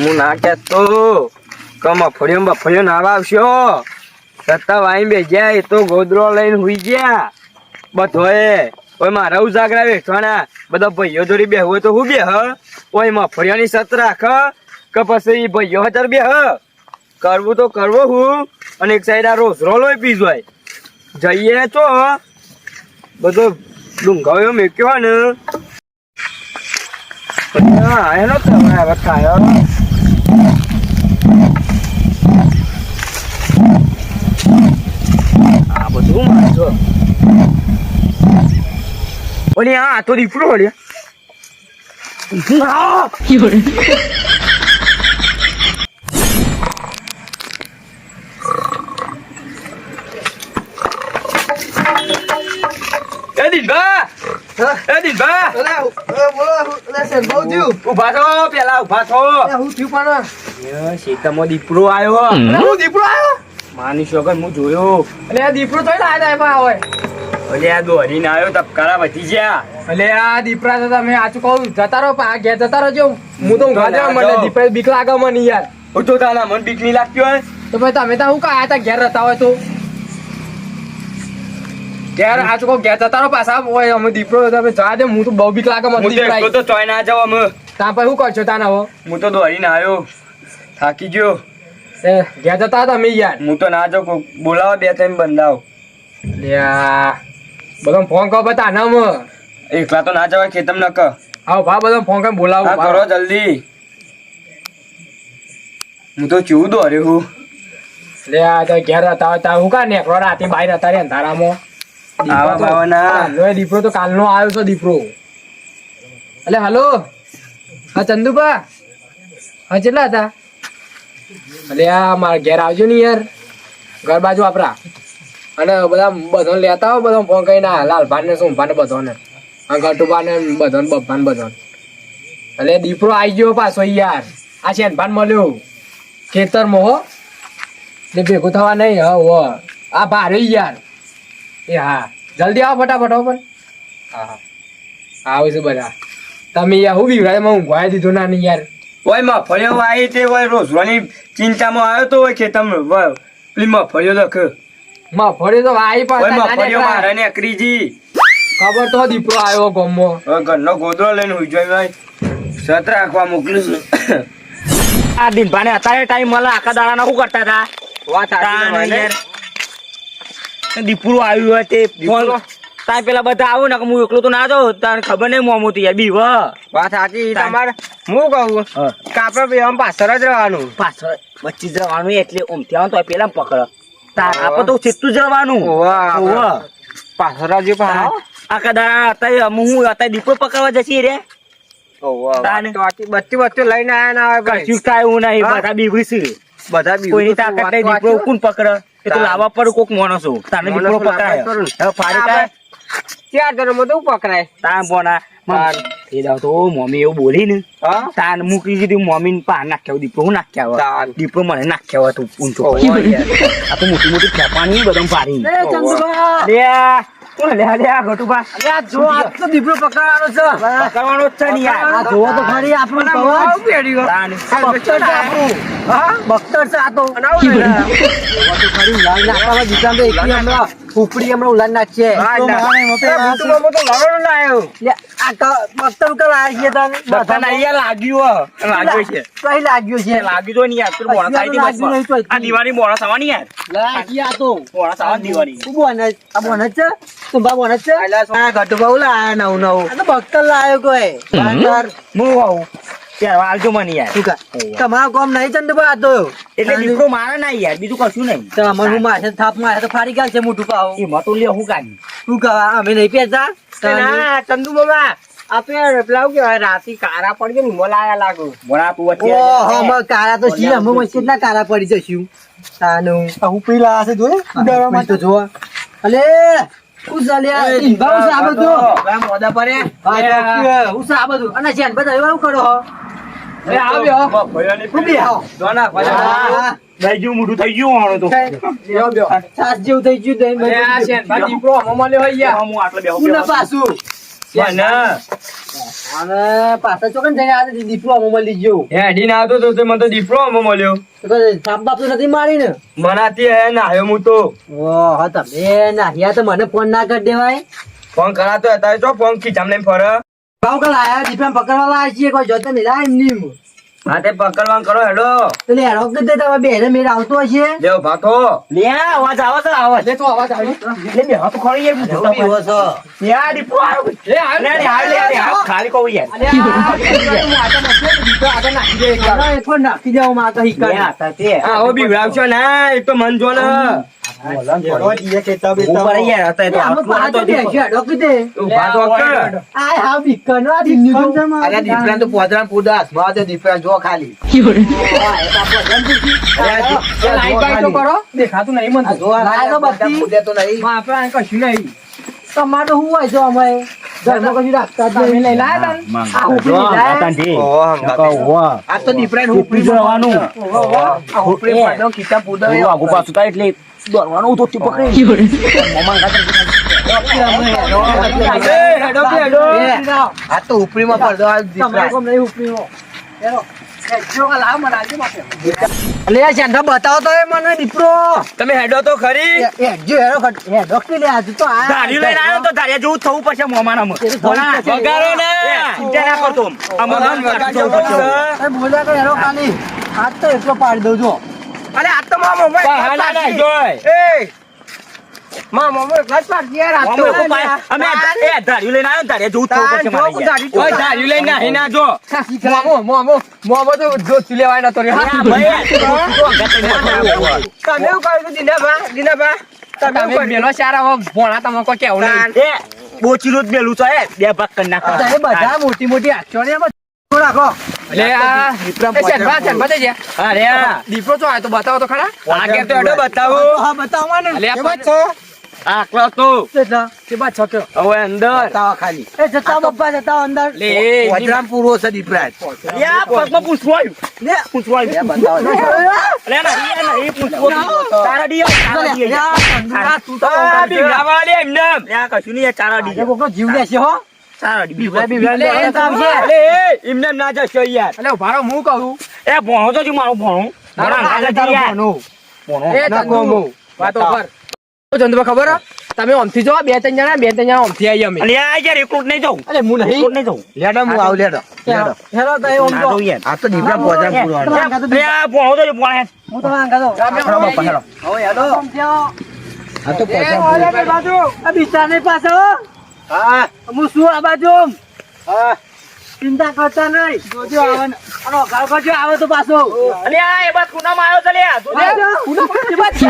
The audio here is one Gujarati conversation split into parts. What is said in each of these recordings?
હું ના કહેતો કે મફળીઓ મફળીઓ નાવા આવશો સત્તા વાઈ બે ગયા એ તો ગોદરો લઈને હુઈ ગયા. બધોએ. ઓય મારા ઉજાગરા વેઠવાના બધા ભાઈઓ જોડી બેહવું હોય તો હું બે, હ? ઓય મફળીઓની સત રાખ કે પછી ભાઈઓ હજાર બે, હ? કરવું તો કરવો હું, અને એક સાઈડ આ રોસરો લોય પીઝોય જઈએ તો બધો ડુંગાવ્યો મેક્યો ને. એનો તો હવે થાય આ બધું મારજો ઓલી આ તો દીપડો ઓલ્યા એ દીપા એ દીપા ઊભા થો પેલા ઊભા થો શેતામાં દીપડો આવ્યો માની શોગન હું જોયો દીપડો તો લાયા હોય ઓલે આ દોરીને આવ્યો તપકારા વધી ગયા. એટલે આ દીપરા તો તમે આચું કહું? જતા રહો આ ઘેર જતા રહો હું તો ઊંઘવા જાઉં મને જાઓ. બીક લાગે મને યાર. હું તો તાના મન બીક નહીં લાગતી હોય. તો ભાઈ તમે તો હું કાયા તા ઘેર રહેતા હોય તો. ઘેર જતા રહો પાછા. હોય અમે દીપરો તમે જવા દે હું તો બહુ બીક લાગે મને હું તો તો ચોય ના જાઉં અમે. ત્યાં પછી શું કરશો તાના હો હું તો દોડીને આવ્યો. થાકી ગયો. ઘેર જતા હતા તમે યાર. હું તો ના જાઉં બોલાવો બે ત્રણ બંધાવ. લ્યા બધો ફોન કરો બતા નામ. એકલા તો ના જવાય ખેતમ ન કહ આવો ભા બધો ફોન કરીને બોલાવો હા કરો જલ્દી. હું તો ચેવું દોર્યો હું. લે આ તો ઘેર હતા હતા હું કા નેકળો? રાતે બહાર હતા રે અંધારામાં. આવા બાવાના. લો દીપરો તો કાલનો આવ્યો છે દીપરો એટલે હાલો? હા ચંદુભા? હા કેટલા હતા? એટલે આ મારા ઘેર આવજો ને યાર. ઘર બાજુ આપણા અને બધા બધો લેતા હો બધો ફોન કરીને લાલભાન ને સોમભાન ને બધોને? ગટુભા ને બધો ને બબ્બાન બધો એટલે દીપડો આવી ગયો પાછો યાર. આ શેનભાન મળ્યો. ખેતરમાં હો. ને ભેગું થવા નહીં, હા, હો. આ ભારે યાર. એ હા. જલ્દી આવો ફટાફટ, હો પણ હા હા. આવે છે બધા. તમે યાર હું વિવરાયમાં ઊંઘવાય દીધું ના નહીં યાર. ઓય, મફળીઓ આવી તે હોય રોજવાની ચિંતામાં આવ્યો તો હોય ખેતર પેલી મફળીઓ લખ. મફળી તો વાઈ પણ ને અકરીજી ખબર તો દીપડો આવ્યો ગમો. ઘરનો ગોદડો લઈને ઉજવાય ભાઈ. સત રાખવા મોકલું છું. આ દિનભાને અત્યારે ટાઈમ મળે આખા દાડાના શું કરતા હતા? વાત દીપડું આવ્યું હોય તે ફોન. તાય પેલા બધા આવું ને કે હું એકલો તો ના જાઉં તને ખબર નહીં મોમો તો યાર બીવ. વાત સાચી તમારે. હું કહું? કાપડ બે આમ પાછળ જ રહેવાનું. પાછળ વચ્ચે જવાનું એટલે ઉમથી આવે તો પેલા પકડ. તાર આપણે તો સીધું જવાનું. ઓવા, ઓવા. પાછળ જ આખા દાડા અત્યારે અમે હું અત્યારે દીપડો પકડવા જશી રે? બત્તી બત્તી લઈને આયા ના આવે કશું એવું નહીં. બધા છે. બધા કોઈની તાકાત નહીં. દીપડો કોણ પકડે? એ તો. લાવવા પર કોક માણસો તાને દીપડો પકડાય. ફાડી કાઢે. ચાર જણ બધું પકડાય? તાન બોના. એ દાવ તો મમ્મી એવું બોલી ને. તાન મૂકી દીધી મમ્મી ને પા નાખ્યા દીપડો હું નાખ્યા દીપડો મને નાખ્યા તું ઊંચો. આ તો મોટી મોટી ખેપાણી બધમ પાડી. લે કોણ લે લે ગટુબા અલ્યા જો આ તો દીપડો પકડવાનો છે. પકડવાનો જ છે ને યાર. આ જો તો ખરી આપણું કવચ. તાન. આ બખ્તર છે આપણું. હા? બક્તર છે આ તો. જોવો તો ખરી. ઉલાળી નાખવામાં દીકરા તો એકલી હમણાં. ઉપડી હમણાં ઉલાન નાખીએ. દિવાળી યાર. તો. દિવાળી. બોનસ? બોનસ છે? લાયા નવું નવું. આ લાયો કોઈ. હું આવું? ત્યારે આવજો મને યાર. શું કા? તમારા ગોમ નહીં ચંદુબા આ તો. એટલે દીકરો મારે ના યાર બીજું કશું નહીં. તો અમર હું માથે થાપ મારે તો ફાડી ગયા છે મોટું પાવ એ મતો લે હું કાઢી. શું કહેવા અમે નહીં પહેરતા? ના ચંદુ બાબા આપણે રાતી કારા પડી ગયા ને મલાયા લાગુ. મોણા તું વચ્ચે ઓહો કારા તો છીએ અમે કેટલા કારા પડી જશું. તાનું. હું પેલા હશે જોયે ઉડાડવા આપણે તો જોવા. અલે મોદા અને જેન બધા એવું કરો હો એ આવ્યો. હું બી આવો. હા. બેજુ મોઢું થઈ ગયું તો. છાસ જેવું થઈ ગયું દહીં. હું આટલે બેહો હું પાછું. મને પાછા ચોકન જઈને આ દીપડો આમાં મળી ગયો. હેડી અઢીને આવતો તો મને તો દીપડો આમાં મળ્યો. તો સાપ બાપ તો નથી મારી ને મનાતી હે નાહ્યો હું તો. ઓહો તમે નાહિયા તો મને ફોન ના કરી દેવાય. ફોન કરાતો અત્યારે તો ફોન ખીચામ લઈને ફરે. ભાવ કલ આયા દીપડા પકડવા લાયા છીએ કોઈ જોતો નહીં લાય એમની હા તે પકડવાનું કરો હેડો તો લે હેડો કે તમે બે મેળ આવતો હશે લેવ ભાતો લે અવાજ આવે તો અવાજ લે તો અવાજ આવે લે મે હાથ ખોરી એ બી હો છો. યાર દીપો આવ્યો લે આ લે આ લે હાલ ખાલી કહું યાર આ તો નાખી દે એક હવે એક વાર નાખી દેવા માં તો હિકા હા હો બીવડાવશો ના એ તો મન જો ને તમારે તો શું હોય છે અમે? આ ઉપરી લાય. આ તો દીપડા ને એ, હેડો કે હેડો આ તો ઉપરીમાં પડદો આ તમારે દીપડા કોમ નહીં ઉપરીમાં. હેડો. અલે બતાવો તો મને દીપડો તમે હેડો તો ખરી હેડજો, હેડો હેડો કે લે, આજે તો આ- ધાર્યું લઈને આવ્યો તો ધાર્યા જેવું થવું પડશે મોમાનામાં. એ તો થોડી ભલા, થશે. વગાડો ને. ચિંતા ના કરતો. આમાં મગન વગાડજો તો સર. એ બોલ્યા કે હેડો ખાલી. આજ તો એટલો પાડી દઉં જો. અરે આ તો મામો ભાઈ ના જોય. એ મામો મોય એકલા પાડ યાર, આ તો. અમે એ, ધાર્યું લઈને આવ્યો ને ધાર્યા જેવું થવું પડશે મારે ઓય, ધાર્યું લઈને નાહી ના જો. મામો મામો મામો તો જોતું લેવાય નતો રહ્યો. હા, ભાઈ. તમે એવું કર્યું દીનાભા દીનાભા તમે મેલો સારા હો ભોણા તમે કોઈ કેવું નહીં. બોચીલું જ મેલું એ બે ભાગ કરી નાખો. તમે બધા મોટી મોટી આંખો ને રાખો. આ. આ. દીપડો તો આ તો બતાવો તો ખરા. આગળ તો હેડો બતાવો. હા, બતાવો ને. અલે આ એ પણ- બચ્ચો. આકલો તો. કેટલા? કે હવે અંદર. બતાવો ખાલી. એ જતા બપ્પા જતા અંદર. લે પોદરા પૂરો છે પગમાં આવ્યું. લે. પૂછવું બતાવો. અલે ના ઈ ના ઈ પૂછવું તારા ડી તારા ડી તું તો આ લે એમને. લે કશું નહીં તારા ડી કોકનો જીવ લેશે હો. એમને ના જશો યાર અલે ઉભારો હું કહું એ ભણો તો છું મારું ભણું તારા ભણા તારા યાર. ભણો. એ ના ચંદુ, કોમો. વાતો કર ઓ ચંદુભા ખબર તમે ઓમથી જો બે ત્રણ જણા બે ત્રણ જણા ઓમથી આવી અમે અલે યાર એકલું નહીં જાઉં અરે હું નહીં નહીં જાઉં લેડો હું આવ લેડો હેલો તો એ ઓમ તો. આ તો દીપડા પોદરા પૂરો તમારા આગળ તો અલે આ ભણો તો ભણે. હું તો. હેડો હવે હેલો. સમજ્યો. આ તો બે બાજુ. આ બિચારાની પાસે હો. હા શું આ બાજુ હા. ચિંતા કરતા નહીં. જોજો આવે ને. આનો ઘર કરજો આવે તો પાછો. અલે આ એ બાદ ખૂણામાં આવ્યો છે લે આ. તું લે. જ.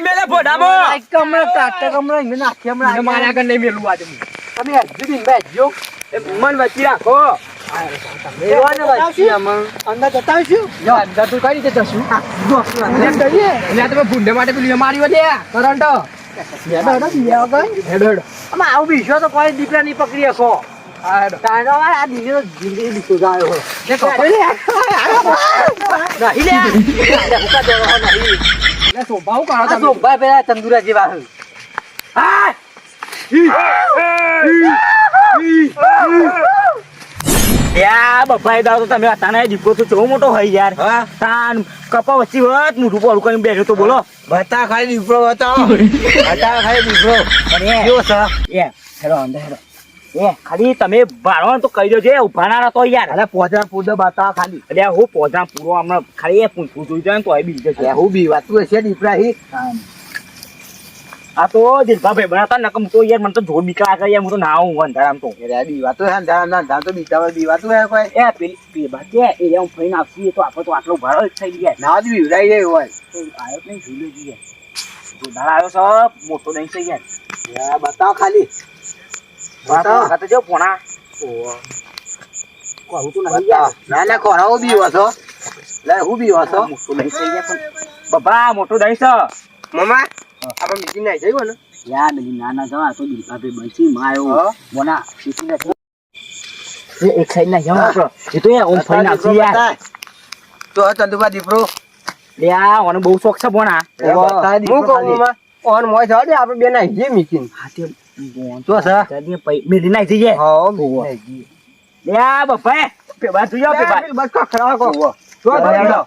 મેલે કમરા કમરા નાખી હમણાં મેલું આજે. તમે હજુ મન રાખો. ને ભૂંડે માટે પેલું માર્યું આવું બીજો તો કોઈ દીપડા નહીં પકડી શકો હા આ દીને જિંદગી જ આવ્યો. હું તંદુરા જેવા છે. યા બફાઈ દાવ તો તમે હતા ને તો કેવો મોટો હોય યાર. હા? તાન કપા વચ્ચે વત પોળું કરીને બેઠો તો બોલો. બતા ખાલી દીપડો બતાવો. બતા ખાલી દીપડો કેવો છે? એ હેડો અંદર હેડો. એ ખાલી તમે બારવાનું તો કહી દેજો ઊભા ના તો યાર. અરે પોદરા પૂરો બતાવો ખાલી. એટલે હું પોતા પૂરો હમણાં ખાલી એ પૂછવું જોઈ જાય તો એ બી હું બી વાતું હશે દીપડા હી આ તો દિલભાભાઈ બનાવતા નકમ તો યાર મને તો જોર બીકા કરે યાર હું તો ના આવું અંધારામ તો અરે બી વાતું હે ને ના ના તો બીતા બી વાતું હે કોઈ. એ પેલી બાત છે એ હું ફઈને આવશી તો આપણે તો આટલો ઉભારો જ થઈ ગયા. ના જ બીવડાઈ જાય હોય. તો આવ્યો નહીં જોઈ લેજે યાર. જોરદાર આવ્યો છે મોટો નહીં છે યાર. બતાવો ખાલી. બતાવો. આ તો જો પોણા કહું તો નહીં યાર. ના ના ખોરાવો બી વાસો લે હું બી છો મોટો નહીં થઈ ગયા બાબા મોટો દહીં છે. મમ્મા? આપણે બીજી નાઈ જઈ ને યાર નહીં નાના જવા તો દિલભાભાઈ બનશી માં આવ્યો હા? મોના શીખી નથી એ એક સાઈડ ના જવા આપણો એ તો ઓમ ફઈને આવશી યાર. તો ચંદુબા દીપડો. લે આ ઓને બહુ શોખ છે ભોણા હું કહું ઓન મોય જવા દે આપણે બે નાઈ જઈએ મીકીને. હા તે જો સર. જલ્દી પૈ મેલી નાઈ જઈએ હા, નાઈ જઈએ. લે આ બપ્પા પેબા તું જાવ પેબા બસ કો ખરા કો. ખાલી.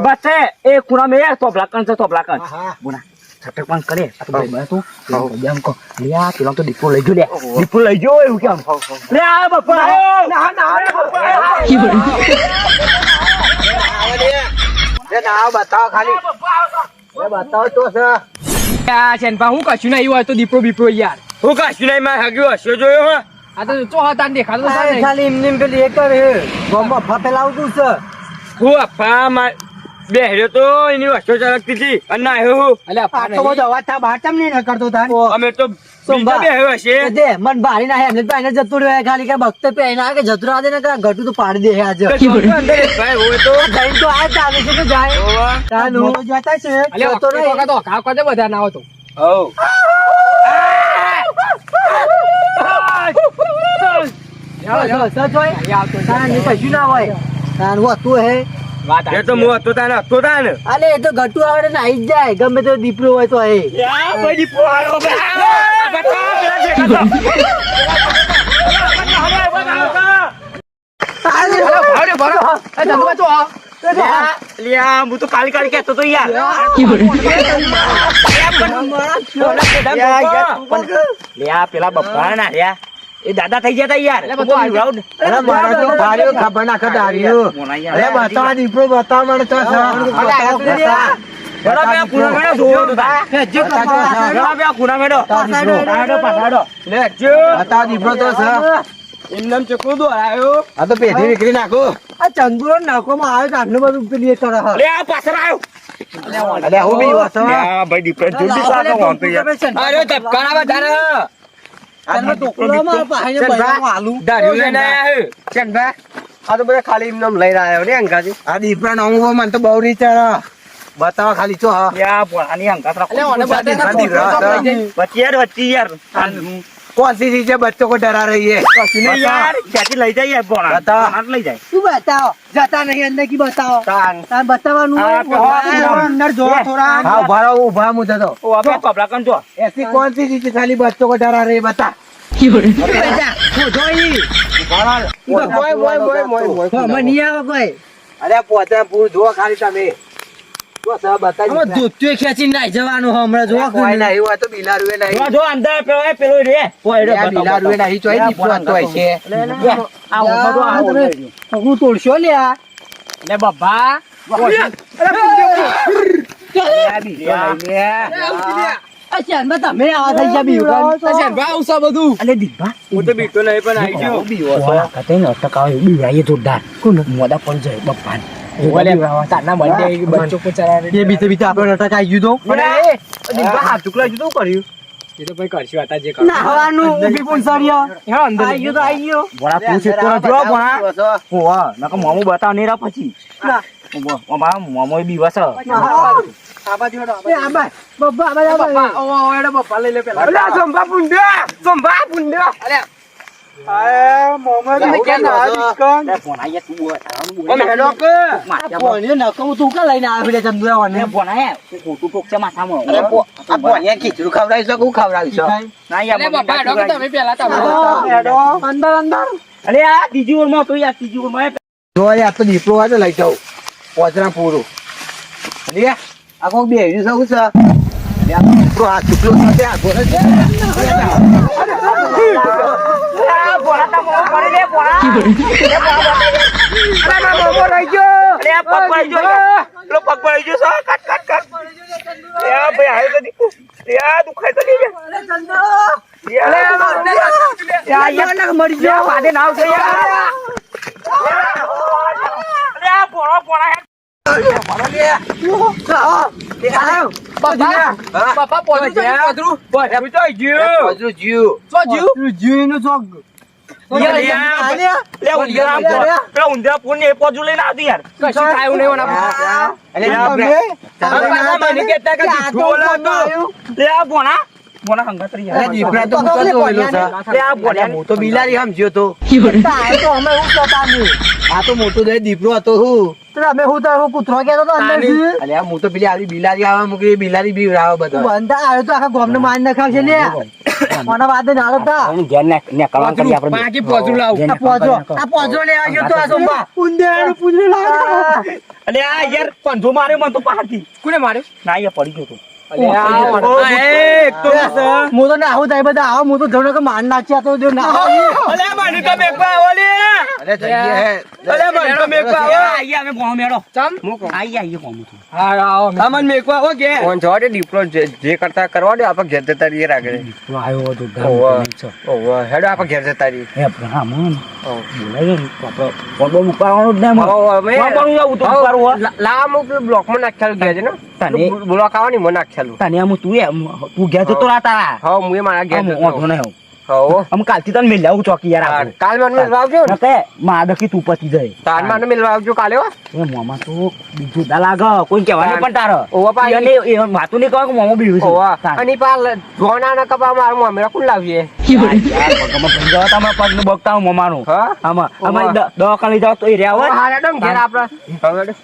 છે છે લઈ લે લઈ એવું કેમ લે આ બતાવો ખાલી. બતાવો તો સર. હું કશું નહીં હોય તો દીપડો બીપડો યાર હું કાશું નહીં મારે હાગ્યું હસ્યો જોયો હો આ તો ચો હતા દેખાતો. ખાલી એમને પેલી એક કરે છે. ગામમાં ફફેલાવતું છે. હું અફા માં બેહર્યો તો એની વસ્તુ ચરકતી હતી અને ના આવ્યો હું અલ્યા બધો અવાજ થાય બહાર ચમ નહીં નીકળતો તાર? અમે તો સોમવાર. બેહ્યો હશે દે, મન ભારી ના હે, એમને તો એને જતું રહ્યું ખાલી કે ભક્ત પે કે જતું રહેવા ને કે ઘટું તો પાડી દે આજે ભાઈ હોય તો તો આ ચાલે છે તો જાય તાનું જતા છે બધા ના હોય તો હઉ. લ્યો, લ્યો. સચ સચ હોય અહીંયા આવતો છે. તાન ને કશું ના હોય હોતું હે એ તો હું હતો તાને હતો તાને અલે એ તો ઘટું આવડે ને જાય ગમે તો દીપડો હોય તો હે યા ભાઈ દીપો આવ્યો બે. બતા, પેલા પેલા બપ્પા ના લ્યા એ દાદા થઈ ગયા તા યાર. એટલે બધું આવી ગયું. અરે મારા તો ભાર્યો ખબર ના ખબર. હાર્યો. અરે બતા દીપડો બતા મને તો નીકળી નાખો. આ ચંદુરો આવે આટલું બધું પેલી પાછળ આવ્યો. હું બી ભાઈ. અરે, ધબકારા વધારે. બતાવો ખાલી ચો હા. યાર, વચ્ચે યાર. कौन सी चीजें बच्चों को डरा रही है नहीं यार कैसे ले जाइए बताओ ले जाए तू बताओ जाता नहीं अंदर की बताओ तान बतावा अंदर जो थोड़ा हां भरा उभा मुझे तो ओ अब कपड़ा कौन जो ऐसी कौन सी चीजें खाली बच्चों को डरा रही है बता અરે પોતા પૂર જો ખાલી તમે તોડશો લ્યા બાબા. તમે આવા થઈ ગયા બીવડાવ. આ શેનપા આવશે બધું. અલે દીપા. હું તો બીતો નહીં પણ આવી ગયો. ઓલા કતે ન એવું બીવાય જોરદાર. મોડા પણ જાય બપ્પાને ઓલે તારના birthday બચ્ચો કો એ બીતે બીતે આપણો નાટક ગયું તો પણ એ, હાથ ટુકડા જુદું કર્યું એ તો ભાઈ કરશું હતા જે કરો ઊભી પૂંછડીઓ. હા અંદર આવી ગયું તો આવી ગયું. ભોળા પૂછ એટલો જો ભોળા હોવા નકર મોમું બતાવ નહીં રા પછી ના. અમારા મોમો બીવસ આબા, બબ્બા, આબા, આબા. ઓ ઓ એડો લઈ લે પેલા અલ્યા, સંભા પુંડ્યા, સંભા પુંડ્યા. દીપડો હોય તો લઈ જાઉં. પોચરા પૂરું. કોક બેહ્યું છે, શું છે? અરે આ ચૂકલો સાથે આ ઘોડો છે. મારો ગયો. વાડે નાવ આ પોણો, પોણા. બાપા બાપા પોતું તો પધરું. બધું તો ગયું. હજુ જીવ. તો જીવ. પેલા રહી અરે દીપડા તો બિલાડી સમજ્યો તો. આ તો મોટો દીપડો હતો હું. તો અમે હું તો હું કૂતરો કહેતો તો અંદરથી. અલ્યા હું તો પેલી આવી બિલાડી આવે મૂકી બિલાડી બી આવે તું બધા બંધા આવ્યો તો આખા ગામને મારી નખાવશે લે. મને વાદે ના આવતા ઘેર ને ને કલામ કરી આપણે બાકી પોચું લાવ. આ પોચો આ પોચો લેવા ગયો તો આ પૂજરે યાર પંજો માર્યો મને તો પહાડથી કોને માર્યો? ના યાર પડી ગયો તો. હું. તો ના આવું થાય બધા આવો હું તો જણો કે માર નાખ્યા તો જો ના અલે મને તો લે. જઈએ. અલે મને તો અમે ચમ? તો હા આવો કે કરતા કરવા દે આપણે ઘેર જતા રહીએ રાખે આવ્યો તો ઓવા ઓવા હેડો આપણે ઘેર જતા રહીએ. હે હા મન બોલાય ને આપણે ફોન જ નહીં હો, અમે- ફોન બોલ તો લા- લા બ્લોકમાં નાખ્યા ગયા છે ને. બ્લોક આવવાની મને નાખેલું તને આમ તું તું ઘેર જતો તારા. હા હું એ મારા ઘેર જતો નહીં. હો અમે કાલથી તને મેલાવું ચોકી યાર કાલ મેલ મેલવાવજો ને કે માડકી તું પતી જાય તાર મેલ મેલવાવજો કાલે એ મોમા તો બીજું દા લાગ કોઈ કહેવાનું પણ તાર ઓવા પા એને એ વાતો નહીં કહો કે મોમો બીડું છે ઓવા અને પા ગોણા ના કપા માર મોમે કોણ લાવીએ પગનું બગતા હું મોમાનું આમાં અમારી દવા લઈ જાવ તો એ રહ્યા હોય હારે ડમ ઘેર આપણે હવે